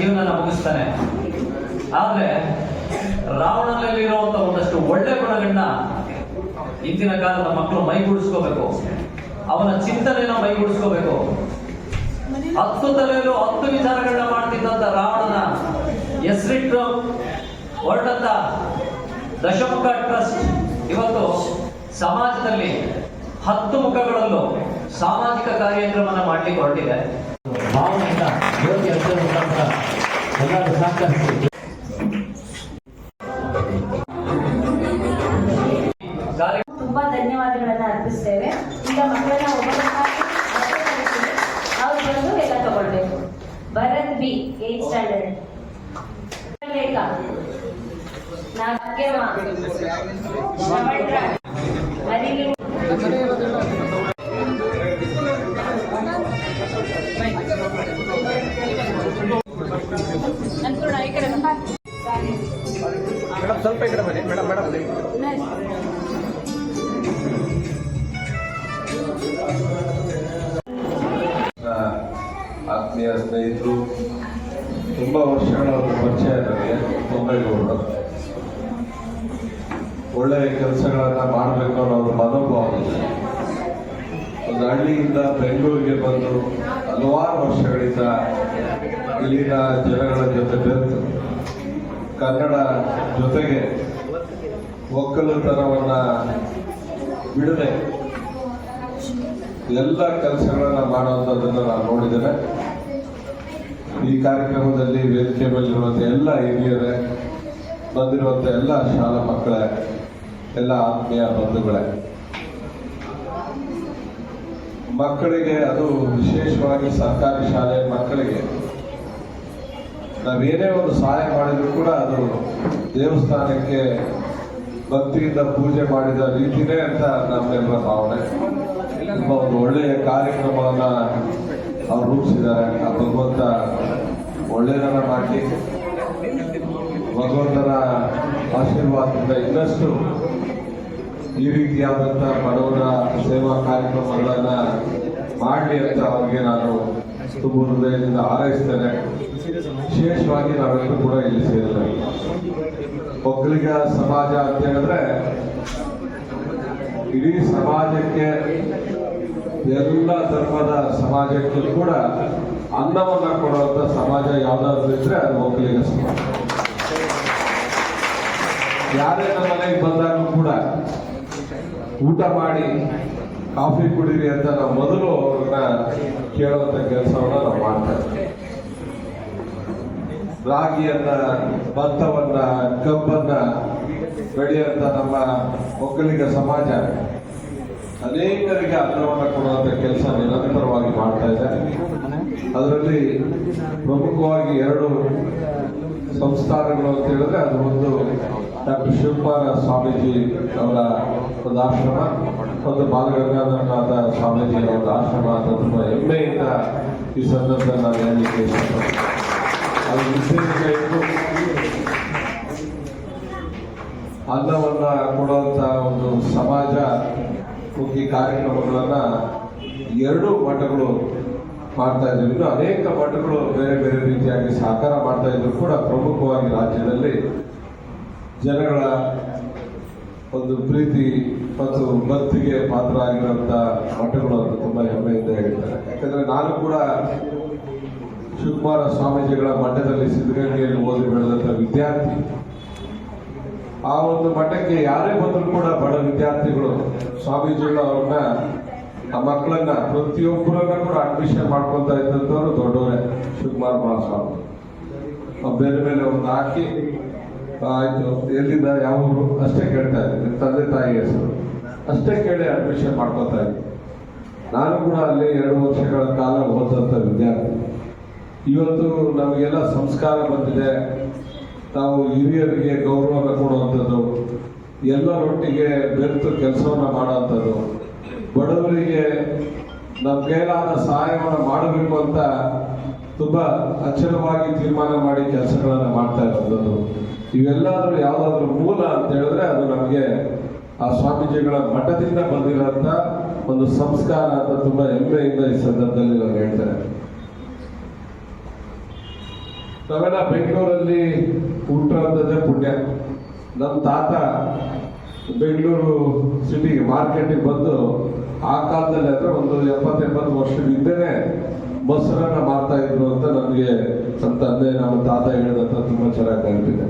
ಮಂಡಿಯೂರಿ ತನ್ನ ಜೀವನ ಮುಗಿಸ್ತಾನೆ. ಆದ್ರೆ ರಾವಣನಲ್ಲಿರುವಂತ ಒಂದಷ್ಟು ಒಳ್ಳೆ ಗುಣಗಳನ್ನ ಇಂದಿನ ಕಾಲದ ಮಕ್ಕಳು ಮೈಗೂಡಿಸ್ಕೋಬೇಕು ಅವನ ಚಿಂತನೆಯನ್ನ ಮೈಗೂಡಿಸ್ಕೋಬೇಕು ಹತ್ತು ತಲೆಯಲ್ಲೂ ಹತ್ತು ವಿಚಾರಗಳನ್ನ ಮಾಡ್ತಿದ್ದಂತ ರಾವಣನ ಹೆಸರಿಟ್ಟು ಹೊರಟಂತ ದಶಮುಖ ಟ್ರಸ್ಟ್ ಇವತ್ತು ಸಮಾಜದಲ್ಲಿ ಹತ್ತು ಮುಖಗಳಲ್ಲೂ ಸಾಮಾಜಿಕ ಕಾರ್ಯಕ್ರಮನ ಮಾಡ್ಲಿಕ್ಕೆ ಹೊರಟಿದೆ. ಭಾವನೆಯಿಂದ ತುಂಬಾ ಧನ್ಯವಾದಗಳನ್ನ ಅರ್ಪಿಸ್ತೇವೆ. ಈಗ ಮಕ್ಕಳನ್ನ. ಅವ್ರು ಬಂದು ಎಲ್ಲ ತಗೊಳ್ಬೇಕು. ಭರತ್ ಬಿ ಏಟ್ ಸ್ಟ್ಯಾಂಡರ್ಡ್ ಲೇಖ. ನಾಗ್ಯಮ್ಮ ಒಳ್ಳೆಯ ಕೆಲಸಗಳನ್ನು ಮಾಡಬೇಕು ಅನ್ನೋ ಒಂದು ಮನೋಭಾವ. ಒಂದು ಹಳ್ಳಿಯಿಂದ ಬೆಂಗಳೂರಿಗೆ ಬಂದು ಹಲವಾರು ವರ್ಷಗಳಿಂದ ಇಲ್ಲಿನ ಜನಗಳ ಜೊತೆ ಬೆರೆತು ಕನ್ನಡ ಜೊತೆಗೆ ಒಕ್ಕಲುತನವನ್ನು ಬಿಡದೆ ಎಲ್ಲ ಕೆಲಸಗಳನ್ನ ಮಾಡುವಂಥದ್ದನ್ನು ನಾನು ನೋಡಿದ್ದೇನೆ. ಈ ಕಾರ್ಯಕ್ರಮದಲ್ಲಿ ವೇದಿಕೆ ಮೇಲಿರುವಂಥ ಎಲ್ಲ ಹಿರಿಯರೇ, ಬಂದಿರುವಂಥ ಎಲ್ಲ ಶಾಲಾ ಮಕ್ಕಳೇ ಎಲ್ಲ ಆತ್ಮೀಯ ಬಂಧುಗಳೇ, ಮಕ್ಕಳಿಗೆ ಅದು ವಿಶೇಷವಾಗಿ ಸರ್ಕಾರಿ ಶಾಲೆ ಮಕ್ಕಳಿಗೆ, ನಾವೇನೇ ಒಂದು ಸಹಾಯ ಮಾಡಿದ್ರು ಕೂಡ ಅದು ದೇವಸ್ಥಾನಕ್ಕೆ ಭಕ್ತಿಯಿಂದ ಪೂಜೆ ಮಾಡಿದ ರೀತಿನೇ ಅಂತ ನಮ್ಮೆಲ್ಲರ ಭಾವನೆ. ತುಂಬ ಒಂದು ಒಳ್ಳೆಯ ಕಾರ್ಯಕ್ರಮವನ್ನ ಅವ್ರು ರೂಪಿಸಿದ್ದಾರೆ. ಆ ಭಗವಂತ ಒಳ್ಳೆಯದನ್ನ ಮಾಡಿ ಭಗವಂತನ ಆಶೀರ್ವಾದದಿಂದ ಇನ್ನಷ್ಟು ಈ ರೀತಿಯಾದಂಥ ಬಡವರ ಸೇವಾ ಕಾರ್ಯಕ್ರಮಗಳನ್ನ ಮಾಡಲಿ ಅಂತ ಅವ್ರಿಗೆ ನಾನು ತುಂಬ ಹೃದಯದಿಂದ ಹಾರೈಸ್ತೇನೆ. ವಿಶೇಷವಾಗಿ ನಾವೆಲ್ಲರೂ ಕೂಡ ಇಲ್ಲಿ ಸೇರಿದ್ದೇವೆ ಒಕ್ಕಲಿಗ ಸಮಾಜ ಅಂತ ಹೇಳಿದ್ರೆ, ಇಡೀ ಸಮಾಜಕ್ಕೆ ಎಲ್ಲ ಧರ್ಮದ ಸಮಾಜಕ್ಕೂ ಕೂಡ ಅನ್ನವನ್ನ ಕೊಡುವಂತ ಸಮಾಜ ಯಾವ್ದಾದ್ರು ಇದ್ರೆ ಅದು ಒಕ್ಕಲಿಗ ಸಮಾಜ. ಯಾರೇ ನಮ್ಮ ಮನೆಗೆ ಬಂದಾಗಲೂ ಕೂಡ ಊಟ ಮಾಡಿ ಕಾಫಿ ಕುಡೀರಿ ಅಂತ ನಾವು ಮೊದಲು ಅವ್ರನ್ನ ಕೇಳುವಂತ ಕೆಲಸವನ್ನ ನಾವು ಮಾಡ್ತಾ ಇದ್ದೀವಿ ರಾಗಿಯನ್ನ, ಭತ್ತವನ್ನ, ಕಬ್ಬನ್ನ ಬೆಳೆಯುವಂತ ನಮ್ಮ ಒಕ್ಕಲಿಗ ಸಮಾಜ ಅನೇಕರಿಗೆ ಅನ್ನವನ್ನು ಕೊಡುವಂತ ಕೆಲಸ ನಿರಂತರವಾಗಿ ಮಾಡ್ತಾ ಇದೆ. ಅದರಲ್ಲಿ ಪ್ರಮುಖವಾಗಿ ಎರಡು ಸಂಸ್ಥಾನಗಳು ಅಂತ ಹೇಳಿದ್ರೆ ಅದು ಒಂದು ಡಾಕ್ಟರ್ ಶಿವಕುಮಾರ ಸ್ವಾಮೀಜಿ ಅವರ ಒಂದು ಆಶ್ರಮ ಒಂದು ಬಾಲಗಂಗಾಧರನಾಥ ಸ್ವಾಮೀಜಿ ಅವರ ಆಶ್ರಮ. ಅಂತ ತುಂಬ ಹೆಮ್ಮೆಯಿಂದ ಈ ಸಂದರ್ಭದಲ್ಲಿ ನಾನು ಹೇಳಲಿಕ್ಕೆ ಇಷ್ಟಪಡ್ತೀನಿ ಅನ್ನವನ್ನ ಕೊಡುವಂತ ಒಂದು ಸಮಾಜ ಮುಖಿ ಕಾರ್ಯಕ್ರಮಗಳನ್ನು ಎರಡು ಮಠಗಳು ಮಾಡ್ತಾ ಇದ್ದೀವಿ. ಇನ್ನು ಅನೇಕ ಮಠಗಳು ಬೇರೆ ಬೇರೆ ರೀತಿಯಾಗಿ ಸಹಕಾರ ಮಾಡ್ತಾ ಇದ್ರು ಕೂಡ ಪ್ರಮುಖವಾಗಿ ರಾಜ್ಯದಲ್ಲಿ ಜನಗಳ ಒಂದು ಪ್ರೀತಿ ಮತ್ತು ಭಕ್ತಿಗೆ ಪಾತ್ರ ಆಗಿರುವಂತ ಮಠಗಳು ಅಂತ ತುಂಬ ಹೆಮ್ಮೆಯಿಂದ ಹೇಳ್ತಾರೆ. ಯಾಕಂದ್ರೆ ನಾನು ಕೂಡ ಶಿವಕುಮಾರ ಸ್ವಾಮೀಜಿಗಳ ಮಠದಲ್ಲಿ ಸಿದ್ಧಗಂಗೆಯಲ್ಲಿ ಓದಿ ಬೆಳೆದಂತ ವಿದ್ಯಾರ್ಥಿ. ಆ ಒಂದು ಮಠಕ್ಕೆ ಯಾರೇ ಬಂದರೂ ಕೂಡ ಬಡ ವಿದ್ಯಾರ್ಥಿಗಳು, ಸ್ವಾಮೀಜಿಗಳು ಅವ್ರನ್ನ, ಆ ಮಕ್ಕಳನ್ನ ಪ್ರತಿಯೊಬ್ಬರನ್ನ ಕೂಡ ಅಡ್ಮಿಷನ್ ಮಾಡ್ಕೊತಾ ಇದ್ದಂಥವ್ರು ದೊಡ್ಡವರೇ ಶಿವಕುಮಾರ ಮಹಾಸ್ವಾಮಿ. ಬೇರೆ ಬೇರೆ ಒಂದು ಹಾಕಿ ಆಯ್ತು, ಎಲ್ಲಿಂದ ಯಾವ ಊರು ಅಷ್ಟೇ ಕೇಳ್ತಾ ಇದ್ದೀನಿ ನಿಮ್ಮ ತಂದೆ ತಾಯಿ ಹೆಸರು. ಅಷ್ಟೇ ಕೇಳಿ ಅಡ್ಮಿಷನ್ ಮಾಡ್ಕೊತಾ ಇದ್ದೀನಿ ನಾನು ಕೂಡ ಅಲ್ಲಿ ಎರಡು ವರ್ಷಗಳ ಕಾಲ ಓದಂತ ವಿದ್ಯಾರ್ಥಿ. ಇವತ್ತು ನಮಗೆಲ್ಲ ಸಂಸ್ಕಾರ ಬಂದಿದೆ. ನಾವು ಹಿರಿಯರಿಗೆ ಗೌರವ ಕೊಡುವಂಥದ್ದು, ಎಲ್ಲರೊಟ್ಟಿಗೆ ಬೆರೆತು ಕೆಲಸವನ್ನು ಮಾಡುವಂಥದ್ದು, ಬಡವರಿಗೆ ನಮ್ಮ ಕೈಲಾದ ಸಹಾಯವನ್ನು ಮಾಡಬೇಕು ಅಂತ ತುಂಬ ಅಚ್ಚರವಾಗಿ ತೀರ್ಮಾನ ಮಾಡಿ ಕೆಲಸಗಳನ್ನು ಮಾಡ್ತಾ ಇರೋದು ಇವೆಲ್ಲಾದ್ರೂ ಯಾವುದಾದ್ರೂ ಮೂಲ ಅಂತ ಹೇಳಿದ್ರೆ ಅದು ನಮಗೆ ಆ ಸ್ವಾಮೀಜಿಗಳ ಮಠದಿಂದ ಬಂದಿರೋಂಥ ಒಂದು ಸಂಸ್ಕಾರ ಅಂತ ತುಂಬಾ ಹೆಮ್ಮೆಯಿಂದ ಈ ಸಂದರ್ಭದಲ್ಲಿ ನಾನು ಹೇಳ್ತೇನೆ. ನಾವೆಲ್ಲ ಬೆಂಗಳೂರಲ್ಲಿ ಹುಟ್ಟಿರೋಂಥದ್ದೇ ಪುಣ್ಯ. ನಮ್ಮ ತಾತ ಬೆಂಗಳೂರು ಸಿಟಿಗೆ ಮಾರ್ಕೆಟಿಗೆ ಬಂದು ಆ ಕಾಲದಲ್ಲಿ ಅಂದ್ರೆ ಒಂದು ಎಪ್ಪತ್ತೆಂಬತ್ತು ವರ್ಷದಿಂದನೆ ಮೊಸರನ್ನ ಮಾರ್ತಾ ಇದ್ರು ಅಂತ ನಮಗೆ ನಮ್ಮ ತಂದೆ, ನಮ್ಮ ತಾತ ಹೇಳಿದಂತ ತುಂಬಾ ಚೆನ್ನಾಗಿ ನೆನಪಿದೆ.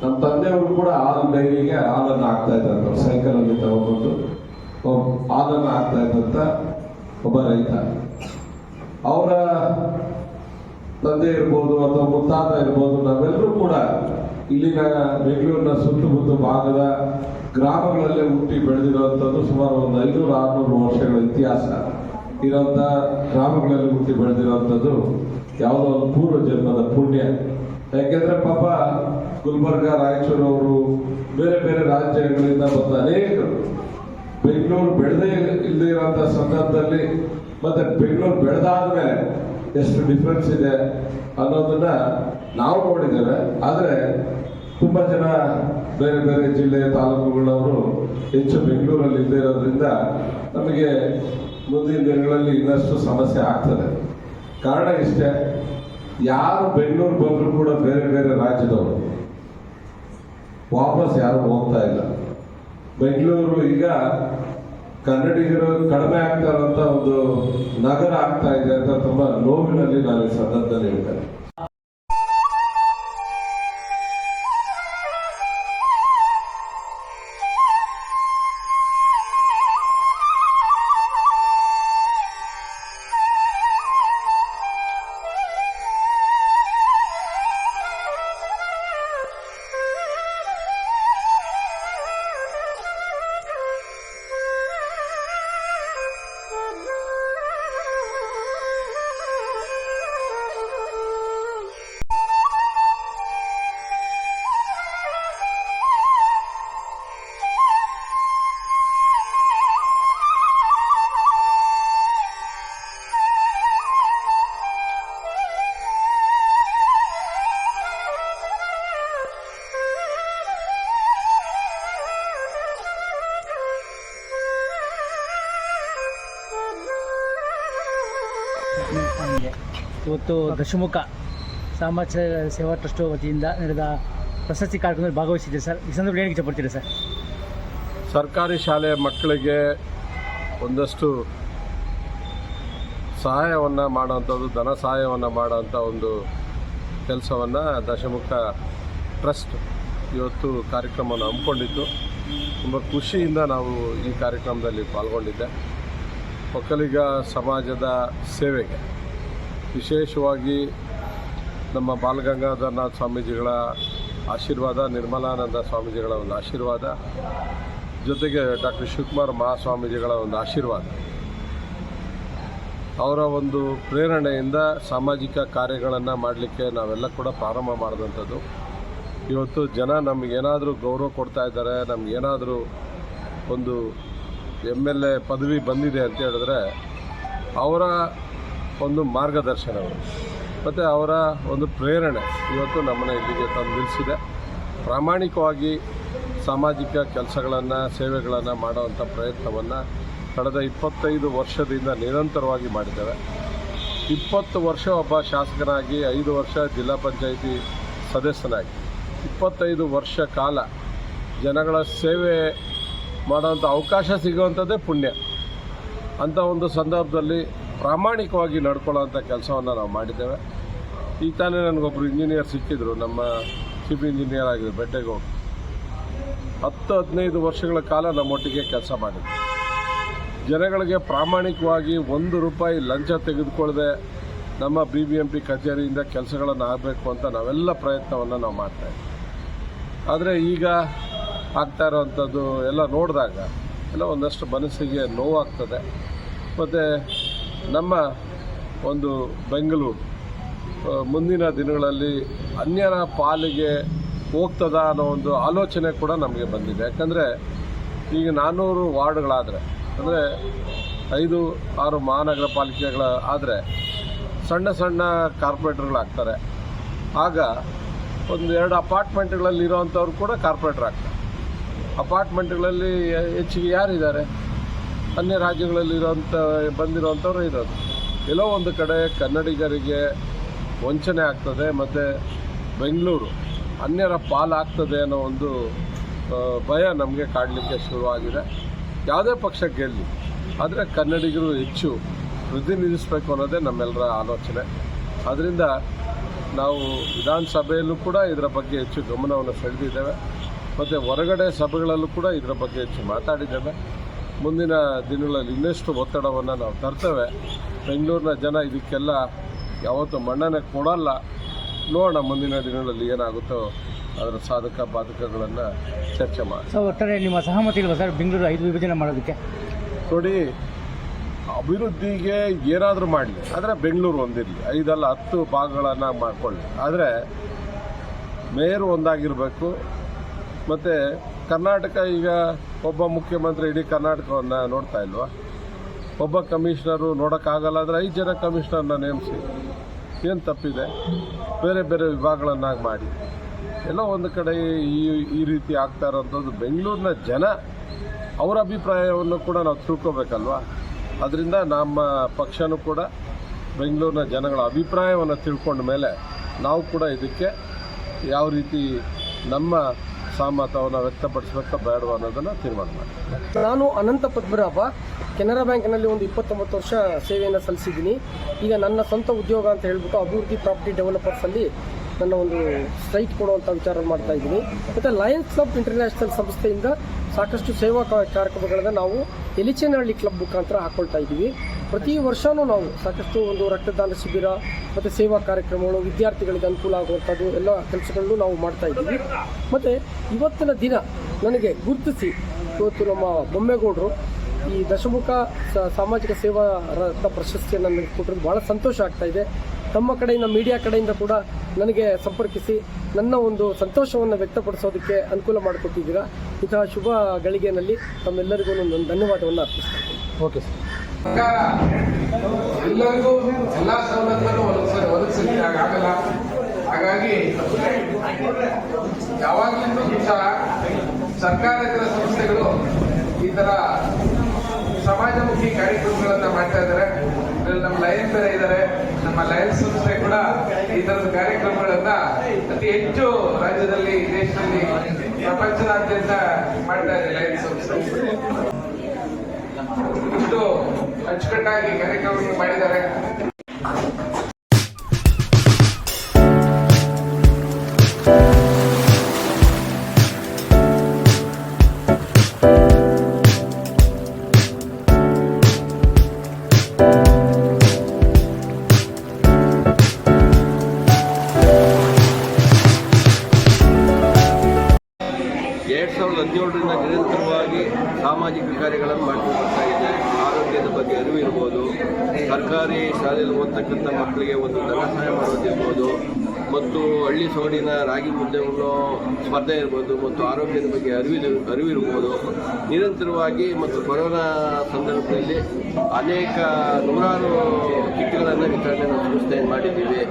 ನಮ್ಮ ತಂದೆಯವರು ಕೂಡ ಹಾಲು ಡೈರಿಗೆ ಹಾಲನ್ನು ಹಾಕ್ತಾ ಇದ್ದಂತ ಸೈಕಲ್ ಅಲ್ಲಿ ತಗೊಂಡ್ಬಂದು ಹಾಲನ್ನು ಹಾಕ್ತಾ ಇದ್ದಂತ ಒಬ್ಬ ರೈತ. ಅವರ ತಂದೆ ಇರ್ಬೋದು ಅಥವಾ ಮುತ್ತಾತ ಇರ್ಬೋದು ನಾವೆಲ್ಲರೂ ಕೂಡ ಇಲ್ಲಿನ ಬೆಂಗಳೂರಿನ ಸುತ್ತಮುತ್ತ ಭಾಗದ ಗ್ರಾಮಗಳಲ್ಲೇ ಹುಟ್ಟಿ ಬೆಳೆದಿರುವಂಥದ್ದು ಸುಮಾರು ಒಂದು ಐನೂರು ಆರುನೂರು ವರ್ಷಗಳ ಇತಿಹಾಸ. ಇರೋಂಥ ಗ್ರಾಮಗಳಲ್ಲಿ ಹುಟ್ಟಿ ಬೆಳೆದಿರುವಂಥದ್ದು ಯಾವುದೋ ಒಂದು ಪೂರ್ವ ಜನ್ಮದ ಪುಣ್ಯ. ಯಾಕೆಂದ್ರೆ ಪಾಪ ಗುಲ್ಬರ್ಗ ರಾಯಚೂರು ಅವರು ಬೇರೆ ಬೇರೆ ರಾಜ್ಯಗಳಿಂದ ಬಂದ ಅನೇಕರು. ಬೆಂಗಳೂರು ಬೆಳೆದೇ ಇಲ್ಲದೆ ಇರುವಂತಹ ಸಂದರ್ಭದಲ್ಲಿ ಮತ್ತೆ ಬೆಂಗಳೂರು ಬೆಳೆದಾದ್ಮೇಲೆ ಎಷ್ಟು ಡಿಫ್ರೆನ್ಸ್ ಇದೆ ಅನ್ನೋದನ್ನ ನಾವು ನೋಡಿದ್ದೇವೆ. ಆದ್ರೆ ತುಂಬಾ ಜನ ಬೇರೆ ಬೇರೆ ಜಿಲ್ಲೆ ತಾಲೂಕುಗಳವರು ಹೆಚ್ಚು ಬೆಂಗಳೂರಲ್ಲಿ ಇಲ್ಲದೆ ಇರೋದ್ರಿಂದ ನಮಗೆ ಮುಂದಿನ ದಿನಗಳಲ್ಲಿ ಇನ್ನಷ್ಟು ಸಮಸ್ಯೆ ಆಗ್ತದೆ. ಕಾರಣ ಇಷ್ಟೇ, ಯಾರು ಬೆಂಗಳೂರು ಬಂದರೂ ಕೂಡ ಬೇರೆ ಬೇರೆ ರಾಜ್ಯದವರು. ವಾಪಸ್ ಯಾರು ಹೋಗ್ತಾ ಇಲ್ಲ. ಬೆಂಗಳೂರು ಈಗ ಕನ್ನಡಿಗರು ಕಡಿಮೆ ಆಗ್ತಾ ಇರುವಂತ ಒಂದು ನಗರ ಆಗ್ತಾ ಇದೆ ಅಂತ ತುಂಬಾ ನೋವಿನಲ್ಲಿ ನಾನು ಈ ಸಂದರ್ಭದಲ್ಲಿ ಹೇಳ್ತೇನೆ. ಇವತ್ತು ದಶಮುಖ ಸಮಾಜ ಸೇವಾ ಟ್ರಸ್ಟ್ ವತಿಯಿಂದ ನಡೆದ ಪ್ರಶಸ್ತಿ ಕಾರ್ಯಕ್ರಮದಲ್ಲಿ ಭಾಗವಹಿಸಿದ್ದೆ ಸರ್. ಈ ಸಂದರ್ಭದಲ್ಲಿ ಏನು ಇಷ್ಟಪಡ್ತೀರಿ ಸರ್? ಸರ್ಕಾರಿ ಶಾಲೆಯ ಮಕ್ಕಳಿಗೆ ಒಂದಷ್ಟು ಸಹಾಯವನ್ನು ಮಾಡೋಂಥದ್ದು ಧನ ಸಹಾಯವನ್ನು ಮಾಡೋಂಥ ಒಂದು ಕೆಲಸವನ್ನು ದಶಮುಖ ಟ್ರಸ್ಟ್ ಇವತ್ತು ಕಾರ್ಯಕ್ರಮವನ್ನು ಹಮ್ಮಿಕೊಂಡಿತ್ತು. ತುಂಬ ಖುಷಿಯಿಂದ ನಾವು ಈ ಕಾರ್ಯಕ್ರಮದಲ್ಲಿ ಪಾಲ್ಗೊಂಡಿದ್ದೆ. ಒಕ್ಕಲಿಗ ಸಮಾಜದ ಸೇವೆಗೆ. ವಿಶೇಷವಾಗಿ ನಮ್ಮ ಬಾಲಗಂಗಾಧರನಾಥ ಸ್ವಾಮೀಜಿಗಳ ಆಶೀರ್ವಾದ, ನಿರ್ಮಲಾನಂದ ಸ್ವಾಮೀಜಿಗಳ ಒಂದು ಆಶೀರ್ವಾದ, ಜೊತೆಗೆ ಡಾಕ್ಟರ್ ಶಿವಕುಮಾರ್ ಮಹಾಸ್ವಾಮೀಜಿಗಳ ಒಂದು ಆಶೀರ್ವಾದ. ಅವರ ಒಂದು ಪ್ರೇರಣೆಯಿಂದ ಸಾಮಾಜಿಕ ಕಾರ್ಯಗಳನ್ನು ಮಾಡಲಿಕ್ಕೆ ನಾವೆಲ್ಲ ಕೂಡ ಪ್ರಾರಂಭ ಮಾಡಿದಂಥದ್ದು. ಇವತ್ತು ಜನ ನಮಗೇನಾದರೂ ಗೌರವ ಕೊಡ್ತಾ ಇದ್ದಾರೆ, ನಮಗೇನಾದರೂ ಒಂದು ಎಂ ಎಲ್ ಎ ಪದವಿ ಬಂದಿದೆ ಅಂತ ಹೇಳಿದ್ರೆ, ಅವರ ಒಂದು ಮಾರ್ಗದರ್ಶನಗಳು ಮತ್ತು ಅವರ ಒಂದು ಪ್ರೇರಣೆ ಇವತ್ತು ನಮ್ಮನ್ನು ಇಲ್ಲಿಗೆ ತಂದು ನಿಲ್ಲಿಸಿದೆ ಪ್ರಾಮಾಣಿಕವಾಗಿ ಸಾಮಾಜಿಕ ಕೆಲಸಗಳನ್ನು, ಸೇವೆಗಳನ್ನು ಮಾಡುವಂಥ ಪ್ರಯತ್ನವನ್ನು ಕಳೆದ ಇಪ್ಪತ್ತೈದು ವರ್ಷದಿಂದ ನಿರಂತರವಾಗಿ ಮಾಡಿದ್ದೇವೆ. ಇಪ್ಪತ್ತು ವರ್ಷ ಒಬ್ಬ ಶಾಸಕನಾಗಿ, ಐದು ವರ್ಷ ಜಿಲ್ಲಾ ಪಂಚಾಯಿತಿ ಸದಸ್ಯನಾಗಿ, ಇಪ್ಪತ್ತೈದು ವರ್ಷ ಕಾಲ ಜನಗಳ ಸೇವೆ ಮಾಡುವಂಥ ಅವಕಾಶ ಸಿಗುವಂಥದ್ದೇ ಪುಣ್ಯ. ಅಂಥ ಒಂದು ಸಂದರ್ಭದಲ್ಲಿ ಪ್ರಾಮಾಣಿಕವಾಗಿ ನಡ್ಕೊಳ್ಳೋವಂಥ ಕೆಲಸವನ್ನು ನಾವು ಮಾಡಿದ್ದೇವೆ. ಈಗ ತಾನೇ ನನಗೊಬ್ಬರು ಇಂಜಿನಿಯರ್ ಸಿಕ್ಕಿದ್ರು, ನಮ್ಮ ಚೀಫ್ ಇಂಜಿನಿಯರ್ ಆಗಿದೆ ಬೆಟ್ಟೆಗೌಡ ಹತ್ತು, ಹದಿನೈದು ವರ್ಷಗಳ ಕಾಲ ನಮ್ಮೊಟ್ಟಿಗೆ ಕೆಲಸ ಮಾಡಿದ್ರು. ಜನಗಳಿಗೆ ಪ್ರಾಮಾಣಿಕವಾಗಿ ಒಂದು ರೂಪಾಯಿ ಲಂಚ ತೆಗೆದುಕೊಳ್ಳದೆ ನಮ್ಮ ಬಿ ಬಿ ಎಂ ಪಿ ಕಚೇರಿಯಿಂದ ಕೆಲಸಗಳನ್ನು ಆಗಬೇಕು ಅಂತ ನಾವೆಲ್ಲ ಪ್ರಯತ್ನವನ್ನು ನಾವು ಮಾಡ್ತಾಯಿದ್ವಿ ಆದರೆ ಈಗ ಆಗ್ತಾ ಇರೋವಂಥದ್ದು ಎಲ್ಲ ನೋಡಿದಾಗ ಎಲ್ಲ ಒಂದಷ್ಟು ಮನಸ್ಸಿಗೆ ನೋವಾಗ್ತದೆ. ಮತ್ತು ನಮ್ಮ ಒಂದು ಬೆಂಗಳೂರು ಮುಂದಿನ ದಿನಗಳಲ್ಲಿ ಅನ್ಯರ ಪಾಲಿಗೆ ಹೋಗ್ತದ ಅನ್ನೋ ಒಂದು ಆಲೋಚನೆ ಕೂಡ ನಮಗೆ ಬಂದಿದೆ. ಯಾಕಂದರೆ ಈಗ ನಾನ್ನೂರು ವಾರ್ಡ್ಗಳಾದರೆ, ಅಂದರೆ ಐದು, ಆರು ಮಹಾನಗರ ಪಾಲಿಕೆಗಳ ಆದರೆ ಸಣ್ಣ ಸಣ್ಣ ಕಾರ್ಪೊರೇಟರ್ಗಳಾಗ್ತಾರೆ. ಆಗ ಒಂದು ಎರಡು ಅಪಾರ್ಟ್ಮೆಂಟ್ಗಳಲ್ಲಿ ಇರೋವಂಥವ್ರು ಕೂಡ ಕಾರ್ಪೊರೇಟರ್ ಆಗ್ತಾರೆ. ಅಪಾರ್ಟ್ಮೆಂಟ್ಗಳಲ್ಲಿ ಹೆಚ್ಚಿಗೆ ಯಾರಿದ್ದಾರೆ? ಅನ್ಯ ರಾಜ್ಯಗಳಲ್ಲಿರೋಂಥ ಬಂದಿರೋವಂಥವ್ರು ಇರೋದು. ಎಲ್ಲೋ ಒಂದು ಕಡೆ ಕನ್ನಡಿಗರಿಗೆ ವಂಚನೆ ಆಗ್ತದೆ, ಮತ್ತು ಬೆಂಗಳೂರು ಅನ್ಯರ ಪಾಲಾಗ್ತದೆ ಅನ್ನೋ ಒಂದು ಭಯ ನಮಗೆ ಕಾಡಲಿಕ್ಕೆ ಶುರುವಾಗಿದೆ. ಯಾವುದೇ ಪಕ್ಷ ಗೆಲ್ಲಿ, ಆದರೆ ಕನ್ನಡಿಗರು ಹೆಚ್ಚು ಪ್ರತಿನಿಧಿಸಬೇಕು ಅನ್ನೋದೇ ನಮ್ಮೆಲ್ಲರ ಆಲೋಚನೆ. ಅದರಿಂದ ನಾವು ವಿಧಾನಸಭೆಯಲ್ಲೂ ಕೂಡ ಇದರ ಬಗ್ಗೆ ಹೆಚ್ಚು ಗಮನವನ್ನು ಸೆಳೆದಿದ್ದೇವೆ. ಮತ್ತು ಹೊರಗಡೆ ಸಭೆಗಳಲ್ಲೂ ಕೂಡ ಇದರ ಬಗ್ಗೆ ಹೆಚ್ಚು ಮಾತಾಡಿದ್ದೇವೆ. ಮುಂದಿನ ದಿನಗಳಲ್ಲಿ ಇನ್ನಷ್ಟು ಒತ್ತಡವನ್ನು ನಾವು ತರ್ತೇವೆ. ಬೆಂಗಳೂರಿನ ಜನ ಇದಕ್ಕೆಲ್ಲ ಯಾವತ್ತೂ ಮನ್ನಣೆ ಕೊಡಲ್ಲ. ನೋಡೋಣ ಮುಂದಿನ ದಿನಗಳಲ್ಲಿ ಏನಾಗುತ್ತೋ ಅದರ ಸಾಧಕ ಬಾಧಕಗಳನ್ನು ಚರ್ಚೆ ಮಾಡಿ. ಸರ್ ಒಟ್ಟಾರೆ ನಿಮ್ಮ ಸಹಮತಿ ಇಲ್ವಾ ಸರ್ ಬೆಂಗಳೂರು ಐದು ವಿಭಜನೆ ಮಾಡೋದಕ್ಕೆ? ನೋಡಿ ಅಭಿವೃದ್ಧಿಗೆ ಏನಾದರೂ ಮಾಡಲಿ ಆದರೆ ಬೆಂಗಳೂರು ಒಂದಿರಲಿ ಐದಲ್ಲ ಹತ್ತು ಭಾಗಗಳನ್ನು ಮಾಡಿಕೊಳ್ಳಿ. ಆದರೆ ಮೇಯರ್ ಒಂದಾಗಿರಬೇಕು ಮತ್ತು ಕರ್ನಾಟಕ ಈಗ ಒಬ್ಬ ಮುಖ್ಯಮಂತ್ರಿ ಇಡೀ ಕರ್ನಾಟಕವನ್ನು ನೋಡ್ತಾ ಇಲ್ವಾ? ಒಬ್ಬ ಕಮಿಷನರು ನೋಡೋಕ್ಕಾಗಲ್ಲ ಅಂದರೆ ಐದು ಜನ ಕಮಿಷನರ್ನ ನೇಮಿಸಿ. ಏನು ತಪ್ಪಿದೆ? ಬೇರೆ ಬೇರೆ ವಿಭಾಗಗಳನ್ನಾಗಿ ಮಾಡಿ. ಎಲ್ಲ ಒಂದು ಕಡೆ ಈ ಈ ರೀತಿ ಆಗ್ತಾ ಇರೋಂಥದ್ದು ಬೆಂಗಳೂರಿನ ಜನ ಅವರ ಅಭಿಪ್ರಾಯವನ್ನು ಕೂಡ ನಾವು ತಿಳ್ಕೊಬೇಕಲ್ವಾ? ಅದರಿಂದ ನಮ್ಮ ಪಕ್ಷನೂ ಕೂಡ ಬೆಂಗಳೂರಿನ ಜನಗಳ ಅಭಿಪ್ರಾಯವನ್ನು ತಿಳ್ಕೊಂಡ ಮೇಲೆ ನಾವು ಕೂಡ ಇದಕ್ಕೆ ಯಾವ ರೀತಿ ನಮ್ಮ ಸಹಮತವನ್ನು ವ್ಯಕ್ತಪಡಿಸಬೇಕ ಬೇಡವಾ ಅನ್ನೋದನ್ನು ತೀರ್ಮಾನ ಮಾಡಿ ನಾನು ಅನಂತ ಪದ್ಮನಾಭ, ಕೆನರಾ ಬ್ಯಾಂಕ್ನಲ್ಲಿ ಒಂದು ಇಪ್ಪತ್ತೊಂಬತ್ತು ವರ್ಷ ಸೇವೆಯನ್ನು ಸಲ್ಲಿಸಿದ್ದೀನಿ. ಈಗ ನನ್ನ ಸ್ವಂತ ಉದ್ಯೋಗ ಅಂತ ಹೇಳ್ಬಿಟ್ಟು ಅಭಿವೃದ್ಧಿ ಪ್ರಾಪರ್ಟಿ ಡೆವಲಪರ್ಸಲ್ಲಿ ನನ್ನ ಒಂದು ಸ್ಟ್ರೈಕ್ ಕೊಡುವಂಥ ವಿಚಾರ ಮಾಡ್ತಾ ಇದ್ದೀನಿ ಮತ್ತು ಲಯನ್ಸ್ ಕ್ಲಬ್ ಇಂಟರ್ನ್ಯಾಷನಲ್ ಸಂಸ್ಥೆಯಿಂದ ಸಾಕಷ್ಟು ಸೇವಾ ಕಾರ್ಯಕ್ರಮಗಳನ್ನು ನಾವು ಎಲಿಚೇನಹಳ್ಳಿ ಕ್ಲಬ್ ಮುಖಾಂತರ ಹಾಕೊಳ್ತಾ ಇದ್ದೀವಿ. ಪ್ರತಿ ವರ್ಷವೂ ನಾವು ಸಾಕಷ್ಟು ಒಂದು ರಕ್ತದಾನ ಶಿಬಿರ, ಮತ್ತು ಸೇವಾ ಕಾರ್ಯಕ್ರಮಗಳು, ವಿದ್ಯಾರ್ಥಿಗಳಿಗೆ ಅನುಕೂಲ ಆಗುವಂಥದ್ದು ಎಲ್ಲ ಕೆಲಸಗಳನ್ನು ನಾವು ಮಾಡ್ತಾ ಇದ್ದೀವಿ. ಮತ್ತು ಇವತ್ತಿನ ದಿನ ನನಗೆ ಗುರುತಿಸಿ ಇವತ್ತು ನಮ್ಮ ಬೊಮ್ಮೇಗೌಡರು ಈ ದಶಮುಖ ಸಾಮಾಜಿಕ ಸೇವಾ ರತ್ನ ಪ್ರಶಸ್ತಿಯನ್ನು ನನಗೆ ಕೊಟ್ಟಿರೋದು ಭಾಳ ಸಂತೋಷ ಆಗ್ತಾ ಇದೆ. ತಮ್ಮ ಕಡೆಯಿಂದ ಮೀಡಿಯಾ ಕಡೆಯಿಂದ ಕೂಡ ನನಗೆ ಸಂಪರ್ಕಿಸಿ ನನ್ನ ಒಂದು ಸಂತೋಷವನ್ನು ವ್ಯಕ್ತಪಡಿಸೋದಕ್ಕೆ ಅನುಕೂಲ ಮಾಡಿಕೊಟ್ಟಿದ್ದೀರಾ. ಇಂತಹ ಶುಭ ಗಳಿಗೆಯಲ್ಲಿ ತಮ್ಮೆಲ್ಲರಿಗೂ ನನ್ನ ಧನ್ಯವಾದವನ್ನು ಅರ್ಪಿಸ್ತೇನೆ. ಓಕೆ ಸರ್ ಎಲ್ಲರಿಗೂ ಎಲ್ಲ ಸವಲತ್ತನ್ನು ಒದಗಿಸ ಒದಗಿಸಲಿಕ್ಕೆ ಆಗಲ್ಲ. ಹಾಗಾಗಿ ಯಾವಾಗಲಿಂದಲೂ ಸಹ ಸರ್ಕಾರೇತರ ಸಂಸ್ಥೆಗಳು ಈ ತರ ಸಮಾಜಮುಖಿ ಕಾರ್ಯಕ್ರಮಗಳನ್ನ ಮಾಡ್ತಾ ಇದ್ದಾರೆ. ಇದ್ರಲ್ಲಿ ನಮ್ಮ ಲಯನ್ ಬೇರೆ ಇದ್ದಾರೆ ನಮ್ಮ ಲಯನ್ಸ್ ಸಂಸ್ಥೆ ಕೂಡ ಈ ತರದ ಕಾರ್ಯಕ್ರಮಗಳನ್ನ ಅತಿ ಹೆಚ್ಚು ರಾಜ್ಯದಲ್ಲಿ, ದೇಶದಲ್ಲಿ ಪ್ರಪಂಚದಾದ್ಯಂತ ಮಾಡ್ತಾ ಇದೆ ಲಯನ್ಸ್ ಸಂಸ್ಥೆ ಇಷ್ಟು ಅಚ್ಚುಕಟ್ಟಾಗಿ ಕಾರ್ಯಕ್ರಮವನ್ನು ಮಾಡಿದ್ದಾರೆ. ಇರ್ಬೋದು. ಸರ್ಕಾರಿ ಶಾಲೆಯಲ್ಲಿ ಓದ್ತಕ್ಕಂಥ ಮಕ್ಕಳಿಗೆ ಒಂದು ಧನ ಸಹಾಯ ಮಾಡೋದಿರ್ಬೋದು. ಮತ್ತು ಹಳ್ಳಿ ಸೋಡಿನ ರಾಗಿ ಮುದ್ದೆಗಳು ಸ್ಪರ್ಧೆ ಇರ್ಬೋದು ಮತ್ತು ಆರೋಗ್ಯದ ಬಗ್ಗೆ ಅರಿವು ಅರಿವಿರ್ಬೋದು. ನಿರಂತರವಾಗಿ ಮತ್ತು ಕೊರೋನಾ ಸಂದರ್ಭದಲ್ಲಿ ಅನೇಕ ನೂರಾರು ಕಿಟ್ಗಳನ್ನು ವಿತರಣೆ ನಾವು ಮಾಡಿದ್ದೀವಿ.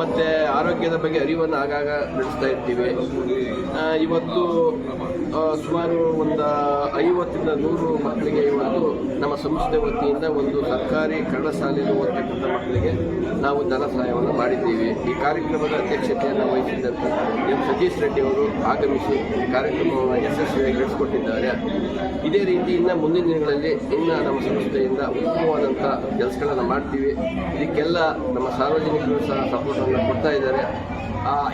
ಮತ್ತು ಆರೋಗ್ಯದ ಬಗ್ಗೆ ಅರಿವನ್ನು ಆಗಾಗ ನಡೆಸ್ತಾ ಇರ್ತೀವಿ. ಇವತ್ತು ಸುಮಾರು ಒಂದು ಐವತ್ತರಿಂದ ನೂರು ಮಕ್ಕಳಿಗೆ ಇವತ್ತು ನಮ್ಮ ಸಂಸ್ಥೆ ವತಿಯಿಂದ ಒಂದು ಸರ್ಕಾರಿ ಕನ್ನಡ ಶಾಲೆಯಲ್ಲಿ ಓದ್ತಕ್ಕಂಥ ಮಕ್ಕಳಿಗೆ ನಾವು ಧನ ಸಹಾಯವನ್ನು ಮಾಡಿದ್ದೀವಿ. ಈ ಕಾರ್ಯಕ್ರಮದ ಅಧ್ಯಕ್ಷತೆಯನ್ನು ವಹಿಸಿದ್ದಂಥ ಎಂ ಸತೀಶ್ ರೆಡ್ಡಿ ಅವರು ಆಗಮಿಸಿ ಕಾರ್ಯಕ್ರಮವನ್ನು ಯಶಸ್ವಿಯಾಗಿ ನಡೆಸಿಕೊಟ್ಟಿದ್ದಾರೆ. ಇದೇ ರೀತಿ ಇನ್ನು ಮುಂದಿನ ದಿನಗಳಲ್ಲಿ ಇನ್ನು ನಮ್ಮ ಸಂಸ್ಥೆಯಿಂದ ಉತ್ತಮವಾದಂಥ ಕೆಲಸಗಳನ್ನು ಮಾಡ್ತೀವಿ. ಇದಕ್ಕೆಲ್ಲ ನಮ್ಮ ಸಾರ್ವಜನಿಕರು ಸಹ ಸಪೋರ್ಟನ್ನು ಕೊಡ್ತಾ ಇದ್ದಾರೆ.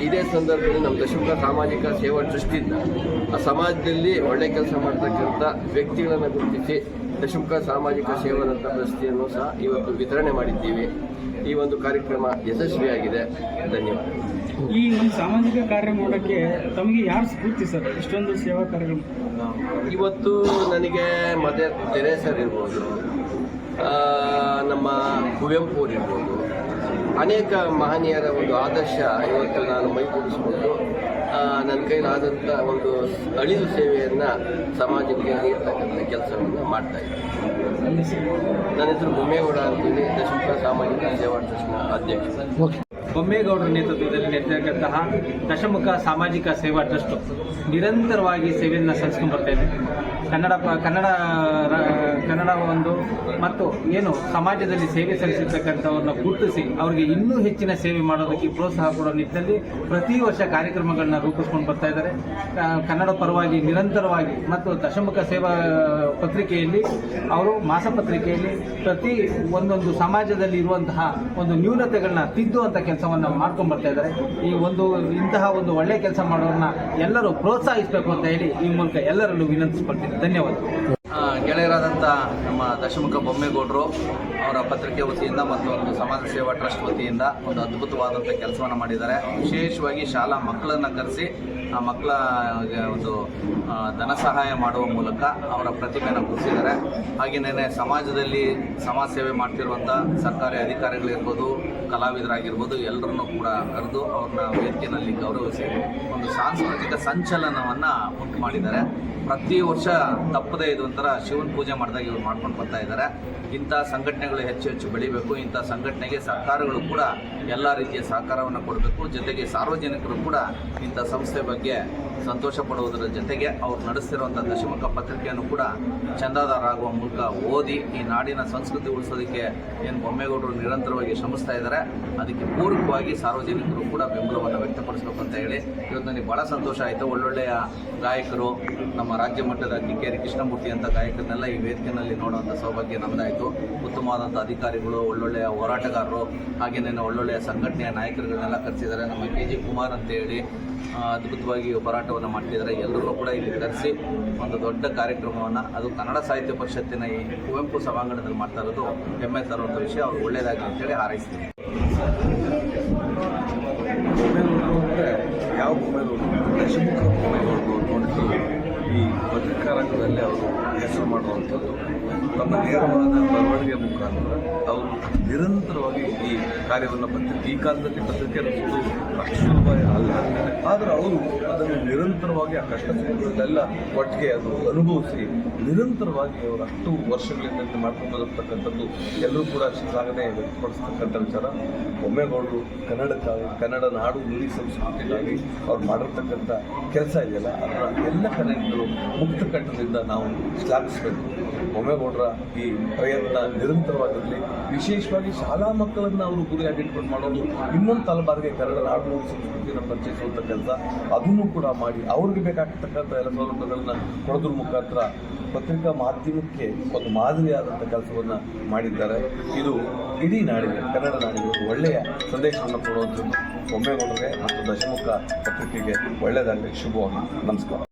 ಇದೇ ಸಂದರ್ಭದಲ್ಲಿ ನಮ್ಮ ದಶಮುಖ ಸಾಮಾಜಿಕ ಸೇವಾ ಟ್ರಸ್ಟಿಂದ ಆ ಸಮಾಜದಲ್ಲಿ ಒಳ್ಳೆ ಕೆಲಸ ಮಾಡ್ತಕ್ಕಂಥ ವ್ಯಕ್ತಿಗಳನ್ನು ಗುರುತಿಸಿ ದಶಮುಖ ಸಾಮಾಜಿಕ ಸೇವಾದಂಥ ಪ್ರಶಸ್ತಿಯನ್ನು ಸಹ ಇವತ್ತು ವಿತರಣೆ ಮಾಡಿದ್ದೀವಿ. ಈ ಒಂದು ಕಾರ್ಯಕ್ರಮ ಯಶಸ್ವಿಯಾಗಿದೆ. ಧನ್ಯವಾದ. ಈ ಒಂದು ಸಾಮಾಜಿಕ ಕಾರ್ಯ ಮಾಡೋಕ್ಕೆ ತಮಗೆ ಯಾರು ಸ್ಫೂರ್ತಿ ಸರ್? ಇಷ್ಟೊಂದು ಸೇವಾ ಕಾರ್ಯಗಳು ಇವತ್ತು ನನಗೆ ಮದರ್ ತೆರೇಸರ್ ಇರ್ಬೋದು ನಮ್ಮ ಕುವೆಂಪು ಅವರಿರ್ಬೋದು ಇರ್ಬೋದು ಅನೇಕ ಮಹನೀಯರ ಒಂದು ಆದರ್ಶ ಇವತ್ತು ನಾನು ಮೈಗೂಡಿಸಿಕೊಂಡು ನನ್ನ ಕೈಲಾದಂಥ ಒಂದು ಅಳಿಲು ಸೇವೆಯನ್ನು ಸಮಾಜಕ್ಕೆ ನೀಡ್ತಕ್ಕಂಥ ಕೆಲಸವನ್ನು ಮಾಡ್ತಾ ಇದ್ದೀನಿ. ನನ್ನ ಹೆಸರು ಬೊಮ್ಮೇಗೌಡ ಅಂತೀನಿ, ದಶಮುಖ ಸಾಮಾಜಿಕ ಸೇವಾ ಟ್ರಸ್ಟ್ನ ಅಧ್ಯಕ್ಷ. ಬೊಮ್ಮೇಗೌಡರ ನೇತೃತ್ವದಲ್ಲಿ ನಡೆದಿರತಕ್ಕಂತಹ ದಶಮುಖ ಸಾಮಾಜಿಕ ಸೇವಾ ಟ್ರಸ್ಟ್ ನಿರಂತರವಾಗಿ ಸೇವೆಯನ್ನು ಸಲ್ಲಿಸ್ಕೊಂಡು ಬರ್ತಾ ಕನ್ನಡ ಕನ್ನಡ ಕನ್ನಡ ಒಂದು ಮತ್ತು ಏನು ಸಮಾಜದಲ್ಲಿ ಸೇವೆ ಸಲ್ಲಿಸಿರ್ತಕ್ಕಂಥವ್ರನ್ನ ಗುರುತಿಸಿ ಅವರಿಗೆ ಇನ್ನೂ ಹೆಚ್ಚಿನ ಸೇವೆ ಮಾಡೋದಕ್ಕೆ ಪ್ರೋತ್ಸಾಹ ಕೊಡೋ ನಿಟ್ಟಿನಲ್ಲಿ ಪ್ರತಿ ವರ್ಷ ಕಾರ್ಯಕ್ರಮಗಳನ್ನ ರೂಪಿಸ್ಕೊಂಡು ಬರ್ತಾ ಇದ್ದಾರೆ. ಕನ್ನಡ ಪರವಾಗಿ ನಿರಂತರವಾಗಿ ಮತ್ತು ದಶಮುಖ ಸೇವಾ ಪತ್ರಿಕೆಯಲ್ಲಿ ಅವರು ಮಾಸಪತ್ರಿಕೆಯಲ್ಲಿ ಪ್ರತಿ ಒಂದೊಂದು ಸಮಾಜದಲ್ಲಿ ಇರುವಂತಹ ಒಂದು ನ್ಯೂನತೆಗಳನ್ನ ತಿದ್ದುವಂಥ ಕೆಲಸವನ್ನು ಮಾಡ್ಕೊಂಡು ಬರ್ತಾ ಇದ್ದಾರೆ. ಈ ಒಂದು ಇಂತಹ ಒಂದು ಒಳ್ಳೆಯ ಕೆಲಸ ಮಾಡೋರನ್ನ ಎಲ್ಲರೂ ಪ್ರೋತ್ಸಾಹಿಸಬೇಕು ಅಂತ ಹೇಳಿ ಈ ಮೂಲಕ ಎಲ್ಲರಲ್ಲೂ ವಿನಂತಿಸ್ಕೊಳ್ತೀನಿ. ಧನ್ಯವಾದಗಳು. ಆ, ಗೆಳೆಯರಾದಂಥ ನಮ್ಮ ದಶಮುಖ ಬೊಮ್ಮೇಗೌಡರು ಅವರ ಪತ್ರಿಕೆ ವತಿಯಿಂದ ಮತ್ತು ಒಂದು ಸಮಾಜ ಸೇವಾ ಟ್ರಸ್ಟ್ ವತಿಯಿಂದ ಒಂದು ಅದ್ಭುತವಾದಂಥ ಕೆಲಸವನ್ನು ಮಾಡಿದ್ದಾರೆ. ವಿಶೇಷವಾಗಿ ಶಾಲಾ ಮಕ್ಕಳನ್ನು ಕರೆಸಿ, ಆ ಮಕ್ಕಳ ಒಂದು ಧನ ಸಹಾಯ ಮಾಡುವ ಮೂಲಕ ಅವರ ಪ್ರತಿಭೆಯನ್ನು ಗುರುತಿಸಿದ್ದಾರೆ. ಹಾಗೆಯೇ ಸಮಾಜದಲ್ಲಿ ಸಮಾಜ ಸೇವೆ ಮಾಡ್ತಿರುವಂಥ ಸರ್ಕಾರಿ ಅಧಿಕಾರಿಗಳಿರ್ಬೋದು, ಕಲಾವಿದರಾಗಿರ್ಬೋದು, ಎಲ್ಲರನ್ನೂ ಕೂಡ ಕರೆದು ಅವ್ರನ್ನ ವೇದಿಕೆಯಲ್ಲಿ ಗೌರವಿಸಿ ಒಂದು ಸಾಂಸ್ಕೃತಿಕ ಸಂಚಲನವನ್ನು ಉಂಟು ಮಾಡಿದ್ದಾರೆ. ಪ್ರತಿ ವರ್ಷ ತಪ್ಪದೇ ಇದು ಒಂಥರ ಶಿವನ ಪೂಜೆ ಮಾಡಿದಾಗ ಇವ್ರು ಮಾಡ್ಕೊಂಡು ಬರ್ತಾ ಇದ್ದಾರೆ ಇಂಥ ಸಂಘಟನೆಗಳು ಹೆಚ್ಚು ಹೆಚ್ಚು ಬೆಳಿಬೇಕು. ಇಂಥ ಸಂಘಟನೆಗೆ ಸರ್ಕಾರಗಳು ಕೂಡ ಎಲ್ಲ ರೀತಿಯ ಸಹಕಾರವನ್ನು ಕೊಡಬೇಕು. ಜೊತೆಗೆ ಸಾರ್ವಜನಿಕರು ಕೂಡ ಇಂಥ ಸಂಸ್ಥೆ ಬಗ್ಗೆ ಸಂತೋಷ ಪಡುವುದರ ಜೊತೆಗೆ ಅವ್ರು ನಡೆಸ್ತಿರುವಂಥ ದಶಮುಖ ಪತ್ರಿಕೆಯನ್ನು ಕೂಡ ಚಂದಾದಾರರಾಗುವ ಮೂಲಕ ಓದಿ ಈ ನಾಡಿನ ಸಂಸ್ಕೃತಿ ಉಳಿಸೋದಕ್ಕೆ ಏನು ಬೊಮ್ಮೇಗೌಡರು ನಿರಂತರವಾಗಿ ಶ್ರಮಿಸ್ತಾ ಇದ್ದಾರೆ ಅದಕ್ಕೆ ಪೂರಕವಾಗಿ ಸಾರ್ವಜನಿಕರು ಕೂಡ ಬೆಂಬಲವನ್ನು ವ್ಯಕ್ತಪಡಿಸಬೇಕು ಅಂತ ಹೇಳಿ. ಇವತ್ತು ನನಗೆ ಭಾಳ ಸಂತೋಷ ಆಯಿತು. ಒಳ್ಳೊಳ್ಳೆಯ ಗಾಯಕರು, ನಮ್ಮ ರಾಜ್ಯ ಮಟ್ಟದ ಕಿಕ್ಕೇರಿ ಕೃಷ್ಣಮೂರ್ತಿ ಅಂತ ಗಾಯಕರನ್ನೆಲ್ಲ ಈ ವೇದಿಕೆಯಲ್ಲಿ ನೋಡುವಂಥ ಸೌಭಾಗ್ಯ ನಮ್ಮದಾಯಿತು ಉತ್ತಮವಾದಂಥ ಅಧಿಕಾರಿಗಳು ಒಳ್ಳೊಳ್ಳೆಯ ಹೋರಾಟಗಾರರು ಹಾಗೆಯೇ ಒಳ್ಳೊಳ್ಳೆಯ ಸಂಘಟನೆಯ ನಾಯಕರುಗಳನ್ನೆಲ್ಲ ಕರೆಸಿದ್ದಾರೆ. ನಮ್ಮ ಕೆ ಜಿ ಕುಮಾರ್ ಅಂತೇಳಿ ಅದ್ಭುತವಾಗಿ ಹೋರಾಟವನ್ನು ಮಾಡ್ತಿದ್ದಾರೆ. ಎಲ್ಲರೂ ಕೂಡ ಇಲ್ಲಿ ಕರೆಸಿ ಒಂದು ದೊಡ್ಡ ಕಾರ್ಯಕ್ರಮವನ್ನು ಅದು ಕನ್ನಡ ಸಾಹಿತ್ಯ ಪರಿಷತ್ತಿನ ಈ ಕುವೆಂಪು ಸಭಾಂಗಣದಲ್ಲಿ ಮಾಡ್ತಾ ಇರೋದು ಹೆಮ್ಮೆ ತರುವಂಥ ವಿಷಯ. ಅವ್ರು ಒಳ್ಳೆಯದಾಗಲಿ ಅಂತೇಳಿ ಹಾರೈಸ್ತೀನಿ. ಯಾವ ನೋಡಿದ್ದು ಈ ಪತ್ರಿಕಾ ರಂಗದಲ್ಲಿ ಅವರು ಹೆಸರು ಮಾಡುವಂಥದ್ದು. ತಮ್ಮ ನೇರವಾದ ಬರವಣಿಗೆಯ ಮುಖಾಂತರ ಅವರು ನಿರಂತರವಾಗಿ ಈ ಕಾರ್ಯವನ್ನು ಪತ್ರಿಕೆ ಈ ಕಾಲದಲ್ಲಿ ಪತ್ರಿಕೆ ಅನ್ನೋದು ಅಷ್ಟು ಸುಲಭ ಅಲ್ಲ. ಆದರೆ ಅವರು ಅದನ್ನು ನಿರಂತರವಾಗಿ ಆ ಕಷ್ಟ ಸುಖಗಳನ್ನೆಲ್ಲ ಒಟ್ಟಿಗೆ ಅದು ಅನುಭವಿಸಿ ನಿರಂತರವಾಗಿ ಅವರು ಅಷ್ಟು ವರ್ಷಗಳಿಂದ ಮಾಡ್ಕೊಂಡು ಬರತಕ್ಕಂಥದ್ದು ಎಲ್ಲರೂ ಕೂಡ ಶ್ಲಾಘನೆ ವ್ಯಕ್ತಪಡಿಸ್ತಕ್ಕಂಥ ವಿಚಾರ. ಒಮ್ಮೆಗೌಡರು ಕನ್ನಡಕ್ಕಾಗಿ ಕನ್ನಡ ನಾಡು ನುಡಿ ಸಂಸ್ಕೃತಿಗಾಗಿ ಅವ್ರು ಮಾಡಿರ್ತಕ್ಕಂಥ ಕೆಲಸ ಇದೆಯಲ್ಲ, ಅದರ ಎಲ್ಲ ಕನ್ನಡಿಗರು ಮುಕ್ತ ಕಂಠದಿಂದ ನಾವು ಶ್ಲಾಘಿಸಬೇಕು. ಈ ಪ್ರಯತ್ನ ನಿರಂತರವಾಗಿರಲಿ. ವಿಶೇಷವಾಗಿ ಶಾಲಾ ಮಕ್ಕಳನ್ನು ಅವರು ಗುರಿಯಾಗಿಟ್ಕೊಂಡು ಮಾಡೋದು ಇನ್ನೊಂದು ತಲೆಮಾರಿಗೆ ಕನ್ನಡ ನಾಡು ಸಂಸ್ಕೃತಿಯನ್ನು ಪರಿಚಯಿಸುವಂಥ ಕೆಲಸ. ಅದನ್ನು ಕೂಡ ಮಾಡಿ ಅವ್ರಿಗೆ ಬೇಕಾಗ್ತಕ್ಕಂಥ ಎಲ್ಲ ಸೌಲಭ್ಯಗಳನ್ನು ಕೊಡೋದ್ರ ಮುಖಾಂತರ ಪತ್ರಿಕಾ ಮಾಧ್ಯಮಕ್ಕೆ ಒಂದು ಮಾದರಿಯಾದಂಥ ಕೆಲಸವನ್ನು ಮಾಡಿದ್ದಾರೆ. ಇದು ಇಡೀ ನಾಡಿಗೆ, ಕನ್ನಡ ನಾಡಿಗೆ ಒಂದು ಒಳ್ಳೆಯ ಸಂದೇಶವನ್ನು ಕೊಡುವಂಥದ್ದು. ಬೊಮ್ಮೇಗೌಡರಿಗೆ ಮತ್ತು ದಶಮುಖ ಪತ್ರಿಕೆಗೆ ಒಳ್ಳೆಯದಾಗಲಿ. ಶುಭವಾಗಿ ನಮಸ್ಕಾರ.